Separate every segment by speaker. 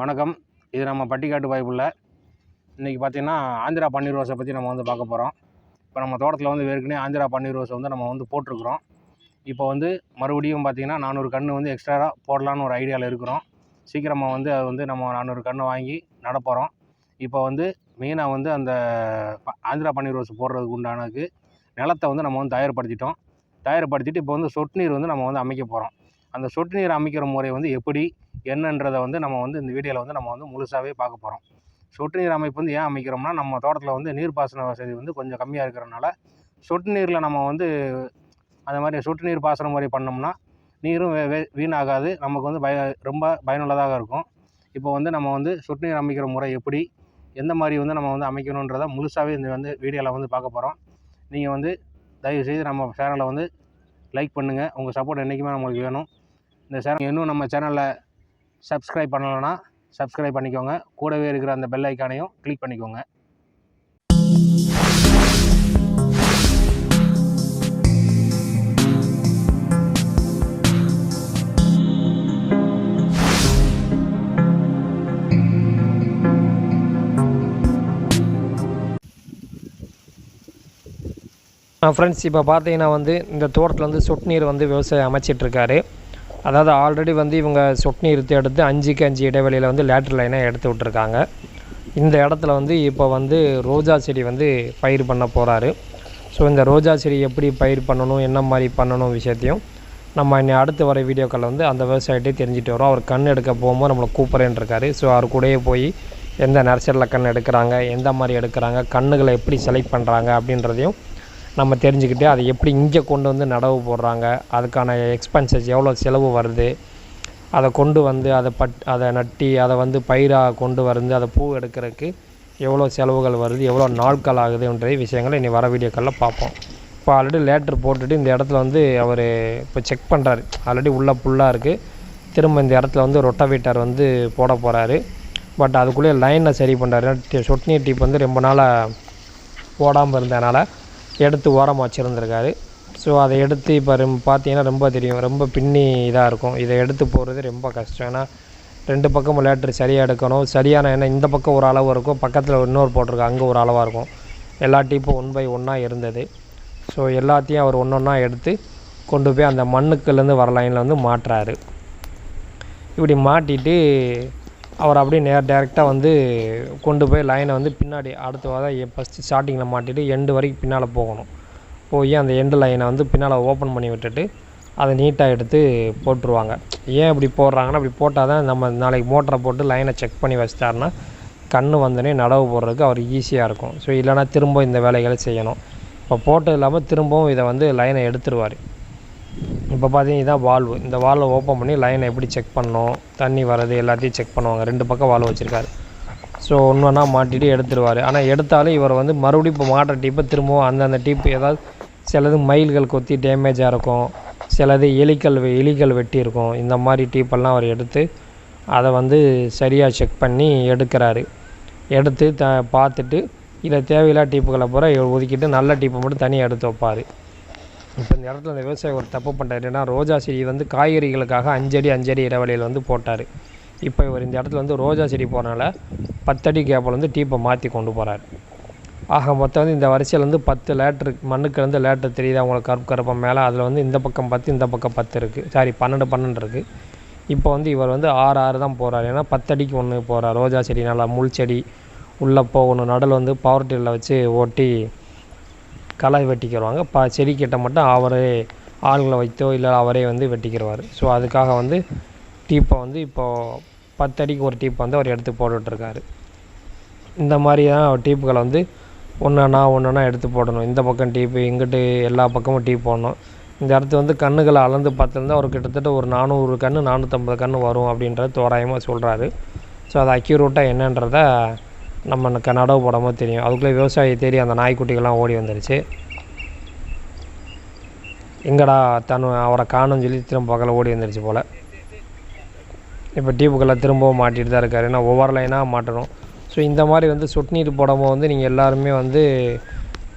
Speaker 1: வணக்கம் இது நம்ம பட்டிக்காட்டு வாய்ப்புள்ள இன்றைக்கி பார்த்திங்கன்னா ஆந்திரா பன்னீர் ரோஸை பற்றி நம்ம வந்து பார்க்க போகிறோம் இப்போ நம்ம தோட்டத்தில் வந்து ஏற்கனவே ஆந்திரா பன்னீர் ரோஸை வந்து நம்ம வந்து போட்டிருக்கிறோம் இப்போ வந்து மறுபடியும் பார்த்திங்கன்னா நானூறு கன்று வந்து எக்ஸ்ட்ரா போடலான்னு ஒரு ஐடியாவில் இருக்கிறோம் சீக்கிரமாக வந்து அது வந்து நம்ம நானூறு கன்று வாங்கி நடப்போகிறோம் இப்போ வந்து மெயினாக வந்து அந்த ஆந்திரா பன்னீர் ரோஸ் போடுறதுக்கு உண்டானதுக்கு நிலத்தை வந்து நம்ம வந்து தயார்படுத்திட்டோம் தயார்படுத்திட்டு இப்போ வந்து சொட்டு நீர் வந்து நம்ம வந்து அமைக்க போகிறோம் அந்த சொட்டு நீர் அமைக்கிற முறை வந்து எப்படி என்னன்றதை வந்து நம்ம வந்து இந்த வீடியோவில் வந்து நம்ம வந்து முழுசாகவே பார்க்க போகிறோம் சொட்டு நீர் அமைப்பு வந்து ஏன் அமைக்கிறோம்னா நம்ம தோட்டத்தில் வந்து நீர்ப்பாசன வசதி வந்து கொஞ்சம் கம்மியாக இருக்கிறனால சொட்டு நீரில் நம்ம வந்து அந்த மாதிரி சொட்டு நீர் பாசன முறை பண்ணோம்னா நீரும் வீணாகாது நமக்கு வந்து பய ரொம்ப பயனுள்ளதாக இருக்கும் இப்போ வந்து நம்ம வந்து சொட்டு நீர் அமைக்கிற முறை எப்படி எந்த மாதிரி வந்து நம்ம வந்து அமைக்கணுன்றதை முழுசாகவே இந்த வந்து வீடியோவில் வந்து பார்க்க போகிறோம் நீங்கள் வந்து தயவுசெய்து நம்ம சேனலை வந்து லைக் பண்ணுங்கள் உங்கள் சப்போர்ட் என்றைக்குமே நம்மளுக்கு வேணும் இந்த சேனல் இன்னும் நம்ம சேனலில் சப்ஸ்கிரைப் பண்ணலைன்னா சப்ஸ்கிரைப் பண்ணிக்கோங்க கூடவே இருக்கிற அந்த பெல் ஐக்கானையும் கிளிக் பண்ணிக்கோங்க ஃப்ரெண்ட்ஸ் இப்போ பார்த்தீங்கன்னா வந்து இந்த தோட்டத்தில் வந்து சொட்டு நீர் வந்து விவசாயம் அமைச்சிட்ருக்காரு அதாவது ஆல்ரெடி வந்து இவங்க சொட்னி நிறுத்தி எடுத்து அஞ்சுக்கு அஞ்சு இடைவெளியில் வந்து லேட்ரு லைனாக எடுத்து விட்ருக்காங்க இந்த இடத்துல வந்து இப்போ வந்து ரோஜா செடி வந்து பயிர் பண்ண போகிறாரு ஸோ இந்த ரோஜா செடி எப்படி பயிர் பண்ணணும் என்ன மாதிரி பண்ணணும் விஷயத்தையும் நம்ம இன்னும் அடுத்து வர வீடியோக்களில் வந்து அந்த விவசாயிட்டே தெரிஞ்சுட்டு வரோம் அவர் கண் எடுக்க போகும்போது நம்மளை கூப்பிட்றேன்ருக்காரு ஸோ அவர் கூடயே போய் எந்த நர்சரியில் கண் எடுக்கிறாங்க எந்த மாதிரி எடுக்கிறாங்க கண்ணுகளை எப்படி செலக்ட் பண்ணுறாங்க அப்படின்றதையும் நம்ம தெரிஞ்சுக்கிட்டு அதை எப்படி இங்கே கொண்டு வந்து நடவு போடுறாங்க அதுக்கான எக்ஸ்பென்சஸ் எவ்வளோ செலவு வருது அதை கொண்டு வந்து அதை பட் அதை நட்டி அதை வந்து பயிராக கொண்டு வந்து அதை பூ எடுக்கிறதுக்கு எவ்வளோ செலவுகள் வருது எவ்வளோ நாட்கள் ஆகுதுன்ற விஷயங்களை இனி வர வீடியோக்களில் பார்ப்போம் இப்போ ஆல்ரெடி லேட்ரு போட்டுட்டு இந்த இடத்துல வந்து அவர் இப்போ செக் பண்ணுறாரு ஆல்ரெடி உள்ளே புல்லாக இருக்குது திரும்ப இந்த இடத்துல வந்து ரொட்டவீட்டர் வந்து போட போகிறாரு பட் அதுக்குள்ளேயே லைனை சரி பண்ணுறாரு சொட்னி டீப் வந்து ரொம்ப நாளாக போடாமல் இருந்ததுனால எடுத்து ஓரமாக வச்சுருந்துருக்காரு ஸோ அதை எடுத்து இப்போ ரொம்ப பார்த்தீங்கன்னா ரொம்ப தெரியும் ரொம்ப பின்னி இதாக இருக்கும் இதை எடுத்து போகிறது ரொம்ப கஷ்டம் ஏன்னா ரெண்டு பக்கம் லேட்ரு சரியாக எடுக்கணும் சரியான ஏன்னா இந்த பக்கம் ஒரு அளவு இருக்கும் பக்கத்தில் இன்னொரு போட்டிருக்கு அங்கே ஒரு அளவாக இருக்கும் எல்லா டீப்பும் ஒன் பை ஒன்னாக இருந்தது ஸோ எல்லாத்தையும் அவர் ஒன்று ஒன்றா எடுத்து கொண்டு போய் அந்த மண்ணுக்குலேருந்து வர லைனில் வந்து மாட்டுறாரு இப்படி மாட்டிட்டு அவர் அப்படியே நேர் டேரெக்டாக வந்து கொண்டு போய் லைனை வந்து பின்னாடி அடுத்து தான் ஃபஸ்ட்டு ஸ்டார்டிங்கில் மாட்டிட்டு எண்டு வரைக்கும் பின்னால் போகணும் போய் அந்த எண்டு லைனை வந்து பின்னால் ஓப்பன் பண்ணி விட்டுட்டு அதை நீட்டாக எடுத்து போட்டுருவாங்க ஏன் இப்படி போடுறாங்கன்னா அப்படி போட்டால் தான் நம்ம நாளைக்கு மோட்டரை போட்டு லைனை செக் பண்ணி வச்சிட்டாருன்னா கண் வந்தோடனே நடவு போடுறதுக்கு அவர் ஈஸியாக இருக்கும் ஸோ இல்லைனா திரும்ப இந்த வேலைகளை செய்யணும் இப்போ போட்டது இல்லாமல் திரும்பவும் இதை வந்து லைனை எடுத்துருவார் இப்போ பார்த்தீங்கன்னா இதான் வால்வு இந்த வால்வை ஓப்பன் பண்ணி லைனை எப்படி செக் பண்ணணும் தண்ணி வர்றது எல்லாத்தையும் செக் பண்ணுவாங்க ரெண்டு பக்கம் வால்வு வச்சுருக்காரு ஸோ ஒன்று ஒன்றா மாட்டிட்டு எடுத்துருவார் ஆனால் எடுத்தாலும் இவர் வந்து மறுபடியும் இப்போ மாட்டுற டீப்பை திரும்பவும் அந்தந்த டீப்பு ஏதாவது சிலது மயில்கள் கொத்தி டேமேஜாக இருக்கும் சிலது எலிக்கல் எலிகள் வெட்டி இருக்கும் இந்த மாதிரி டீப்பெல்லாம் அவர் எடுத்து அதை வந்து சரியாக செக் பண்ணி எடுக்கிறாரு எடுத்து த பார்த்துட்டு இதை தேவையில்லா டீப்புகளை பூரா ஒதுக்கிட்டு நல்ல டீப்பை மட்டும் தனியாக எடுத்து வைப்பார் இப்போ இந்த இடத்துல இந்த விவசாயி ஒரு தப்பு பண்ணுறாரு ஏன்னா ரோஜா செடி வந்து காய்கறிகளுக்காக அஞ்சடி அஞ்சடி இடைவெளியில் வந்து போட்டார் இப்போ இவர் இந்த இடத்துல வந்து ரோஜா செடி போகிறனால பத்தடி கேப்பில் வந்து டீப்பை மாற்றி கொண்டு போகிறார் ஆக மொத்தம் வந்து இந்த வரிசையில் வந்து பத்து லேட்ரு மண்ணுக்கு வந்து லேட்ரு தெரியுது அவங்களுக்கு கருப்பு கருப்பம் மேலே அதில் வந்து இந்த பக்கம் பத்து இந்த பக்கம் பத்து இருக்குது சாரி பன்னெண்டு பன்னெண்டு இருக்குது இப்போ வந்து இவர் வந்து ஆறு ஆறு தான் போகிறார் ஏன்னா பத்தடிக்கு ஒன்று போகிறார் ரோஜா செடி நல்லா முள் செடி உள்ளே போகணும் நடுவில் வந்து பவர் டில்லில் வச்சு ஓட்டி கலாய் வெட்டிக்கிறவாங்க ப செடிக்கிட்ட மட்டும் அவரே ஆள்களை வைத்தோ இல்லை அவரே வந்து வெட்டிக்கிறவார் ஸோ அதுக்காக வந்து டீப்பை வந்து இப்போது பத்தடிக்கு ஒரு டீப்பை வந்து அவர் எடுத்து போட்டுட்ருக்காரு இந்த மாதிரி தான் டீப்புகளை வந்து ஒன்றுனா ஒன்றுனா எடுத்து போடணும் இந்த பக்கம் டீப்பு இங்கிட்டு எல்லா பக்கமும் டீப் போடணும் இந்த இடத்து வந்து கண்ணுகளை அளந்து பார்த்துருந்தா அவர் கிட்டத்தட்ட ஒரு நானூறு கன்று நானூற்றம்பது கன்று வரும் அப்படின்றத தோராயமாக சொல்கிறாரு ஸோ அது அக்யூரேட்டாக என்னன்றதை நம்ம நடவு போடாமல் தெரியும் அதுக்குள்ளே விவசாயி தேடி அந்த நாய்க்குட்டிகள்லாம் ஓடி வந்துருச்சு எங்கடா தன் அவரை காணும்னு சொல்லி திரும்ப பக்கம் ஓடி வந்துருச்சு போல் இப்போ டீப்புக்கெல்லாம் திரும்பவும் மாட்டிட்டு தான் இருக்கார் ஏன்னா ஒவ்வொரு லைனாக மாட்டணும் ஸோ இந்த மாதிரி வந்து சொட்டு நீர் வந்து நீங்கள் எல்லாருமே வந்து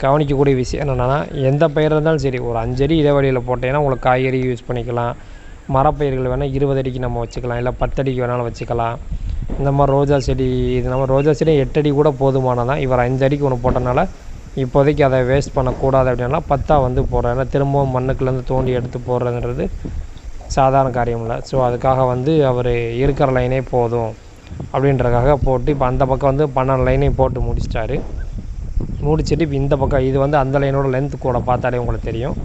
Speaker 1: கவனிக்கக்கூடிய விஷயம் என்னென்னா எந்த பயிர் இருந்தாலும் சரி ஒரு அஞ்சடி இடைவெளியில் போட்டீங்கன்னா உங்களுக்கு காய்கறி யூஸ் பண்ணிக்கலாம் மரப்பயிர்கள் வேணால் இருபது அடிக்கு நம்ம வச்சுக்கலாம் இல்லை பத்தடிக்கு வேணாலும் வச்சுக்கலாம் இந்த மாதிரி ரோஜா செடி இது நம்ம ரோஜா செடி எட்டு அடி கூட போதுமானதான் இவர் அஞ்சு அடிக்கு ஒன்று போட்டனால இப்போதைக்கு அதை வேஸ்ட் பண்ணக்கூடாது அப்படின்னா பத்தா வந்து போடுறோம் ஏன்னா திரும்பவும் மண்ணுக்குலேருந்து தோண்டி எடுத்து போடுறதுன்றது சாதாரண காரியம் இல்லை ஸோ அதுக்காக வந்து அவர் இருக்கிற லைனே போதும் அப்படின்றதுக்காக போட்டு இப்போ அந்த பக்கம் வந்து பன்னெண்டு லைனையும் போட்டு முடிச்சிட்டாரு முடிச்சுட்டு இப்போ இந்த பக்கம் இது வந்து அந்த லைனோட லென்த்து கூட பார்த்தாலே உங்களுக்கு தெரியும்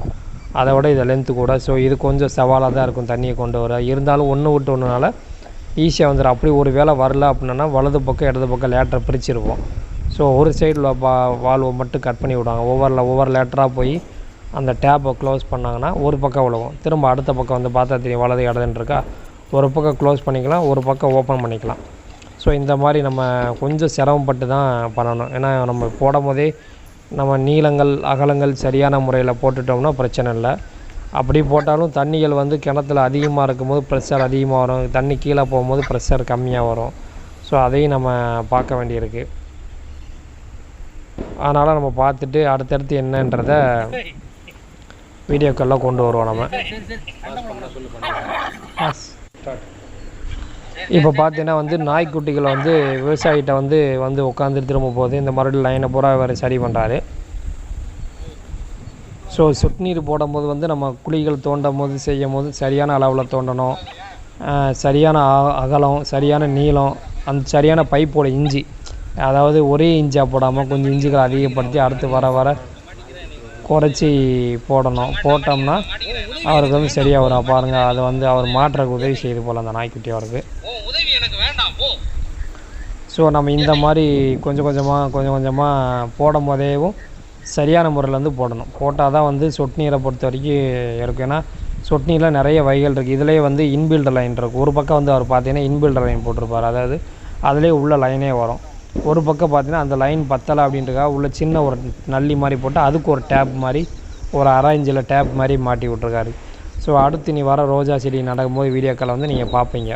Speaker 1: அதை விட இது லென்த்து கூட ஸோ இது கொஞ்சம் சவாலாக தான் இருக்கும் தண்ணியை கொண்டு வர இருந்தாலும் ஒன்று விட்டு ஒன்றுனால ஈஸியாக வந்துடும் அப்படி ஒரு வேலை வரல அப்படின்னா வலது பக்கம் இடது பக்கம் லேட்டரை பிரிச்சிருவோம் ஸோ ஒரு சைடில் பா வால்வை மட்டும் கட் பண்ணி விடுவாங்க ஒவ்வொரு ஒவ்வொரு லேட்டராக போய் அந்த டேப்பை க்ளோஸ் பண்ணாங்கன்னா ஒரு பக்கம் விழுவும் திரும்ப அடுத்த பக்கம் வந்து பார்த்தா தெரியும் வலது இடதுன்றிருக்கா ஒரு பக்கம் க்ளோஸ் பண்ணிக்கலாம் ஒரு பக்கம் ஓப்பன் பண்ணிக்கலாம் ஸோ இந்த மாதிரி நம்ம கொஞ்சம் சிரமப்பட்டு தான் பண்ணணும் ஏன்னா நம்ம போடும் போதே நம்ம நீளங்கள் அகலங்கள் சரியான முறையில் போட்டுட்டோம்னா பிரச்சனை இல்லை அப்படி போட்டாலும் தண்ணிகள் வந்து கிணத்துல அதிகமாக இருக்கும்போது ப்ரெஷர் அதிகமாக வரும் தண்ணி கீழே போகும்போது ப்ரெஷர் கம்மியாக வரும் ஸோ அதையும் நம்ம பார்க்க வேண்டியிருக்கு அதனால் நம்ம பார்த்துட்டு அடுத்தடுத்து என்னன்றத வீடியோக்கெல்லாம் கொண்டு வருவோம் நம்ம இப்போ பார்த்தீங்கன்னா வந்து நாய்க்குட்டிகளை வந்து விவசாயிகிட்ட வந்து வந்து உட்காந்து திரும்ப போகுது இந்த மறுபடியும் லைனை பூரா வேறு சரி பண்ணுறாரு ஸோ சொட்டு நீர் போடும்போது வந்து நம்ம குழிகள் தோண்டும் போது செய்யும் போது சரியான அளவில் தோண்டணும் சரியான அகலம் சரியான நீளம் அந்த சரியான பைப்போட இஞ்சி அதாவது ஒரே இஞ்சாக போடாமல் கொஞ்சம் இஞ்சிகளை அதிகப்படுத்தி அடுத்து வர வர குறைச்சி போடணும் போட்டோம்னா அவருக்கு வந்து சரியாக வரும் பாருங்கள் அதை வந்து அவர் மாற்றக்கு உதவி செய்து போல் அந்த நாய்க்குட்டி அவருக்கு ஸோ நம்ம இந்த மாதிரி கொஞ்சம் கொஞ்சமாக கொஞ்சம் கொஞ்சமாக போடும் போதேவும் சரியான முறையில் வந்து போடணும் போட்டால் தான் வந்து சொட்டு நீரை பொறுத்த வரைக்கும் இருக்கும் ஏன்னா சொட்டு நீரில் நிறைய வகைகள் இருக்குது இதிலேயே வந்து இன்பில்டர் லைன் இருக்கும் ஒரு பக்கம் வந்து அவர் பார்த்தீங்கன்னா இன்பில்டர் லைன் போட்டிருப்பார் அதாவது அதிலே உள்ள லைனே வரும் ஒரு பக்கம் பார்த்தீங்கன்னா அந்த லைன் பத்தலை அப்படின்றக்காக உள்ள சின்ன ஒரு நல்லி மாதிரி போட்டு அதுக்கு ஒரு டேப் மாதிரி ஒரு அரை இஞ்சில் டேப் மாதிரி மாட்டி விட்ருக்காரு ஸோ அடுத்து நீ வர ரோஜா செடி நடக்கும்போது வீடியோக்களை வந்து நீங்கள் பார்ப்பீங்க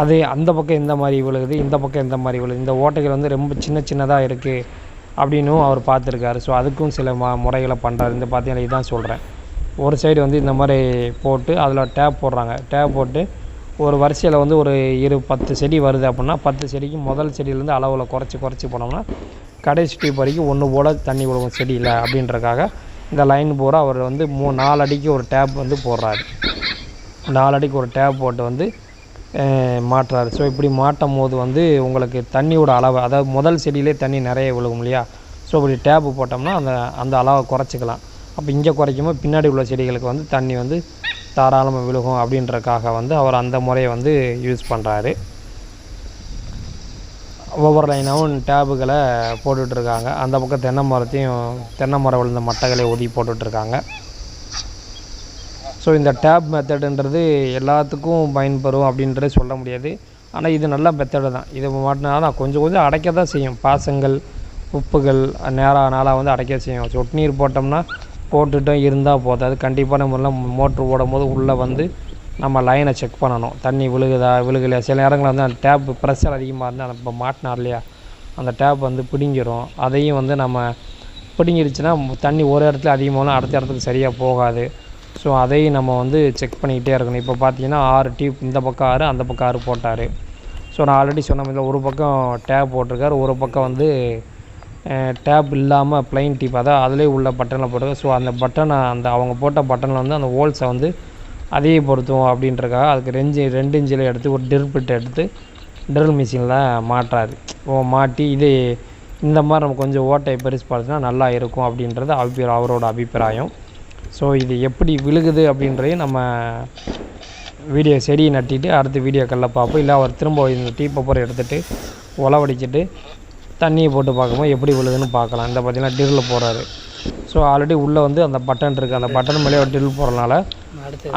Speaker 1: அது அந்த பக்கம் இந்த மாதிரி விழுகுது இந்த பக்கம் இந்த மாதிரி விழுகுது இந்த ஓட்டைகள் வந்து ரொம்ப சின்ன சின்னதாக இருக்குது அப்படின்னும் அவர் பார்த்துருக்காரு ஸோ அதுக்கும் சில ம முறைகளை பண்ணுறாரு இந்த பார்த்தீங்கன்னா இதுதான் சொல்கிறேன் ஒரு சைடு வந்து இந்த மாதிரி போட்டு அதில் டேப் போடுறாங்க டேப் போட்டு ஒரு வரிசையில் வந்து ஒரு இரு பத்து செடி வருது அப்படின்னா பத்து செடிக்கு முதல் செடியிலேருந்து அளவில் குறைச்சி குறைச்சி போனோம்னா கடைசி டியூப் வரைக்கும் ஒன்று போல் தண்ணி விடுவோம் செடியில் அப்படின்றக்காக இந்த லைன் பூரா அவர் வந்து மூ நாலு அடிக்கு ஒரு டேப் வந்து போடுறாரு நாலு அடிக்கு ஒரு டேப் போட்டு வந்து மாற்றாரு ஸோ இப்படி மாட்டும் போது வந்து உங்களுக்கு தண்ணியோட அளவு அதாவது முதல் செடியிலே தண்ணி நிறைய விழுகும் இல்லையா ஸோ இப்படி டேப்பு போட்டோம்னா அந்த அந்த அளவை குறைச்சிக்கலாம் அப்போ இங்கே குறைக்கும்போது பின்னாடி உள்ள செடிகளுக்கு வந்து தண்ணி வந்து தாராளமாக விழுகும் அப்படின்றக்காக வந்து அவர் அந்த முறையை வந்து யூஸ் பண்ணுறாரு ஒவ்வொரு லைனாகவும் டேபுகளை போட்டுட்ருக்காங்க அந்த பக்கம் தென்னை மரத்தையும் தென்னை மரம் விழுந்த மட்டைகளை ஒதுக்கி போட்டுட்ருக்காங்க ஸோ இந்த டேப் மெத்தடுன்றது எல்லாத்துக்கும் பயன்பெறும் அப்படின்றதே சொல்ல முடியாது ஆனால் இது நல்ல மெத்தடு தான் இது மாட்டினா கொஞ்சம் கொஞ்சம் அடைக்க தான் செய்யும் பாசங்கள் உப்புகள் நேராக நாளாக வந்து அடைக்க செய்யும் சொட்டு நீர் போட்டோம்னா போட்டுட்டோம் இருந்தால் போதாது கண்டிப்பாக எல்லாம் மோட்ரு ஓடும் போது உள்ளே வந்து நம்ம லைனை செக் பண்ணணும் தண்ணி விழுகுதா விழுகலையா சில நேரங்களில் வந்து அந்த டேப் ப்ரெஷர் அதிகமாக இருந்தால் இப்போ மாட்டினார் இல்லையா அந்த டேப் வந்து பிடிங்கிரும் அதையும் வந்து நம்ம பிடிங்கிருச்சுன்னா தண்ணி ஒரு இடத்துல அதிகமாகலாம் அடுத்த இடத்துக்கு சரியாக போகாது ஸோ அதையும் நம்ம வந்து செக் பண்ணிக்கிட்டே இருக்கணும் இப்போ பார்த்தீங்கன்னா ஆறு டியூப் இந்த பக்கம் ஆறு அந்த பக்கம் ஆறு போட்டார் ஸோ நான் ஆல்ரெடி சொன்ன மாதிரி ஒரு பக்கம் டேப் போட்டிருக்காரு ஒரு பக்கம் வந்து டேப் இல்லாமல் ப்ளைன் டீப் அதான் அதிலே உள்ள பட்டனில் போட்டிருக்காரு ஸோ அந்த பட்டனை அந்த அவங்க போட்ட பட்டனில் வந்து அந்த ஹோல்ஸை வந்து அதையே பொருத்துவோம் அப்படின்றக்காக அதுக்கு ரெஞ்சு ரெண்டு இன்ச்சில் எடுத்து ஒரு ட்ரில் பிட் எடுத்து ட்ரில் மிஷினில் மாட்டுறாரு ஓ மாட்டி இது இந்த மாதிரி நம்ம கொஞ்சம் ஓட்டை பெருசு பார்த்துன்னா நல்லா இருக்கும் அப்படின்றது அபிப்பிராயம் அவரோட அபிப்பிராயம் ஸோ இது எப்படி விழுகுது அப்படின்றதையும் நம்ம வீடியோ செடியை நட்டிட்டு அடுத்து வீடியோக்களில் பார்ப்போம் இல்லை அவர் திரும்ப இந்த டீ பப்பரை எடுத்துகிட்டு உலவடிச்சிட்டு தண்ணியை போட்டு பார்க்கும்போது எப்படி விழுதுன்னு பார்க்கலாம் இந்த பார்த்திங்கன்னா டிரில் போகிறாரு ஸோ ஆல்ரெடி உள்ளே வந்து அந்த பட்டன் இருக்குது அந்த பட்டன் மேலே ஒரு டிரில் போகிறனால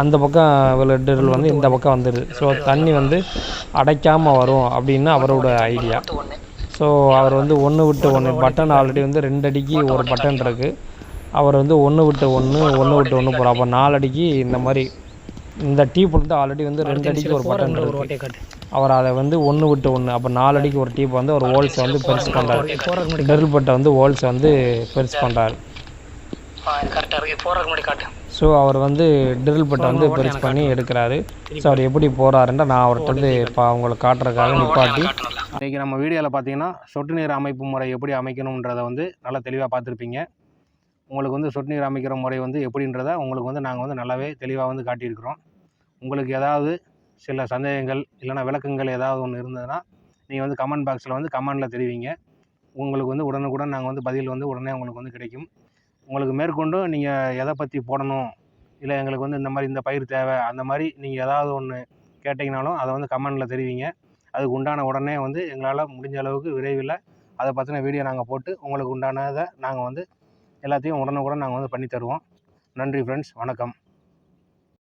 Speaker 1: அந்த பக்கம் டிரில் வந்து இந்த பக்கம் வந்துடுது ஸோ தண்ணி வந்து அடைக்காமல் வரும் அப்படின்னு அவரோட ஐடியா ஸோ அவர் வந்து ஒன்று விட்டு ஒன்று பட்டன் ஆல்ரெடி வந்து ரெண்டு அடிக்கு ஒரு பட்டன் இருக்குது அவர் வந்து ஒன்று விட்டு ஒன்று ஒன்று விட்டு ஒன்று போகிறார் அப்போ நாலு அடிக்கு இந்த மாதிரி இந்த டீ வந்து ஆல்ரெடி வந்து ரெண்டு அடிக்கு ஒரு பட்டன் இருக்கு அவர் அதை வந்து ஒன்று விட்டு ஒன்று அப்போ நாலு அடிக்கு ஒரு டீப் வந்து அவர் ஹோல்ஸ் வந்து பெருசு பண்ணுறாரு டெரில் பட்டை வந்து ஹோல்ஸ் வந்து பெருசு பண்ணுறாரு ஸோ அவர் வந்து ட்ரில் பட்டை வந்து பெருசு பண்ணி எடுக்கிறாரு ஸோ அவர் எப்படி போகிறாருன்ற நான் அவர்கிட்ட வந்து இப்போ அவங்களுக்கு காட்டுறதுக்காக நிப்பாட்டி இன்றைக்கி நம்ம வீடியோவில் பார்த்தீங்கன்னா சொட்டு நீர் அமைப்பு முறை எப்படி அமைக்கணுன்றதை வந்து நல்லா தெளிவாக பார்த்துருப்பீங்க உங்களுக்கு வந்து சொட்டு நீர் அமைக்கிற முறை வந்து எப்படின்றத உங்களுக்கு வந்து நாங்கள் வந்து நல்லாவே தெளிவாக வந்து காட்டியிருக்கிறோம் உங்களுக்கு ஏதாவது சில சந்தேகங்கள் இல்லைனா விளக்கங்கள் ஏதாவது ஒன்று இருந்ததுன்னா நீங்கள் வந்து கமெண்ட் பாக்ஸில் வந்து கமெண்டில் தெரிவிங்க உங்களுக்கு வந்து உடனுக்குடன் நாங்கள் வந்து பதில் வந்து உடனே உங்களுக்கு வந்து கிடைக்கும் உங்களுக்கு மேற்கொண்டு நீங்கள் எதை பற்றி போடணும் இல்லை எங்களுக்கு வந்து இந்த மாதிரி இந்த பயிர் தேவை அந்த மாதிரி நீங்கள் ஏதாவது ஒன்று கேட்டிங்கனாலும் அதை வந்து கமெண்டில் தெரிவிங்க அதுக்கு உண்டான உடனே வந்து எங்களால் முடிஞ்ச அளவுக்கு விரைவில் அதை பற்றின வீடியோ நாங்கள் போட்டு உங்களுக்கு உண்டானதை நாங்கள் வந்து எல்லாத்தையும் உடனுக்குடன் நாங்கள் வந்து பண்ணி தருவோம் நன்றி ஃப்ரெண்ட்ஸ் வணக்கம்